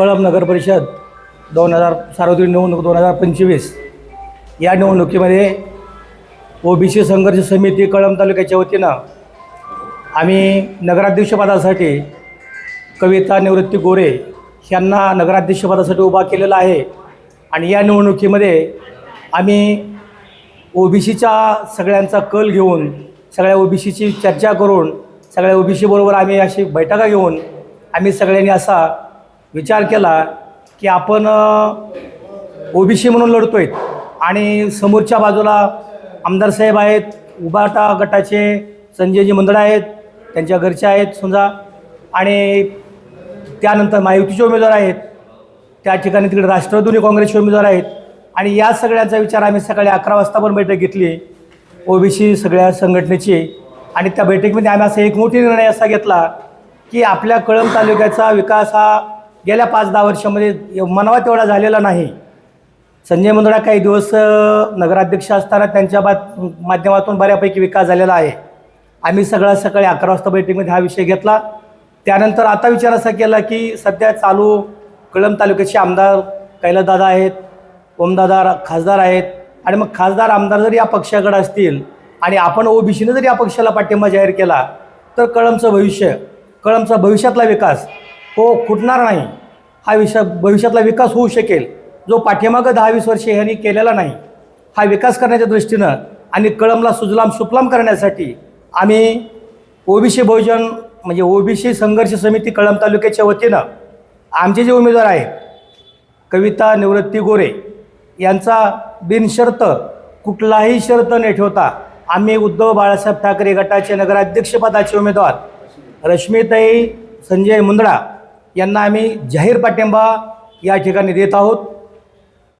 कळम नगर परिषद दोन हजार सार्वत्रिक निवडणूक दोन हजार पंचवीस. या निवडणुकीमध्ये ओबीसी संघर्ष समिती कळम तालुक्याच्या वतीनं आम्ही नगराध्यक्षपदासाठी कविता निवृत्ती गोरे यांना नगराध्यक्षपदासाठी उभा केलेला आहे. आणि या निवडणुकीमध्ये आम्ही ओबीसीच्या सगळ्यांचा कल घेऊन सगळ्या ओबीसीची चर्चा करून सगळ्या ओबीसीबरोबर आम्ही अशी बैठका घेऊन आम्ही सगळ्यांनी असा विचार केला की आपण ओबीसी म्हणून लढतो आहेत आणि समोरच्या बाजूला आमदार साहेब आहेत उबाटा गटाचे संजयजी मंदळ आहेत त्यांच्या घरचे आहेत समजा. आणि त्यानंतर महायुतीचे उमेदवार आहेत त्या ठिकाणी तिकडे राष्ट्रवादी काँग्रेसचे उमेदवार आहेत. आणि या सगळ्यांचा विचार आम्ही सकाळी अकरा वाजता पण बैठक घेतली ओबीसी सगळ्या संघटनेची आणि त्या बैठकीमध्ये आम्ही असा एक मोठी निर्णय असा घेतला की आपल्या कळंब तालुक्याचा विकास हा गेल्या पाच दहा वर्षामध्ये मनावा तेवढा झालेला नाही. संजय मुंदडा काही दिवस नगराध्यक्ष असताना त्यांच्या बा माध्यमातून बऱ्यापैकी विकास झालेला आहे. आम्ही सगळा सकाळी अकरा वाजता बैठकीमध्ये हा विषय घेतला. त्यानंतर आता विचार असा केला की सध्या चालू कळंब तालुक्याचे आमदार कैलदादा आहेत ओमदादा खासदार आहेत आणि मग खासदार आमदार जर या पक्षाकडे असतील आणि आपण ओबीसीनं जर या पक्षाला पाठिंबा जाहीर केला तर कळंबचं भविष्य कळंबचा भविष्यातला विकास हो खुटणार नाही. हा विषय भविष्यातला विकास होऊ शकेल. जो पाठीमागं दहा वीस वर्षे ह्यांनी केलेला नाही हा विकास करण्याच्या दृष्टीनं आणि कळमला सुजलाम सुफलाम करण्यासाठी आम्ही ओबीसी बहुजन म्हणजे ओबीसी संघर्ष समिती कळम तालुक्याच्या वतीनं आमचे जे उमेदवार आहेत कविता निवृत्ती गोरे यांचा बिनशर्त कुठलाही शर्त न ठेवता आम्ही उद्धव बाळासाहेब ठाकरे गटाचे नगराध्यक्षपदाचे उमेदवार रश्मीताई संजय मुंदडा यांना आम्ही जाहीर पाठिंबा या ठिकाणी देत आहोत.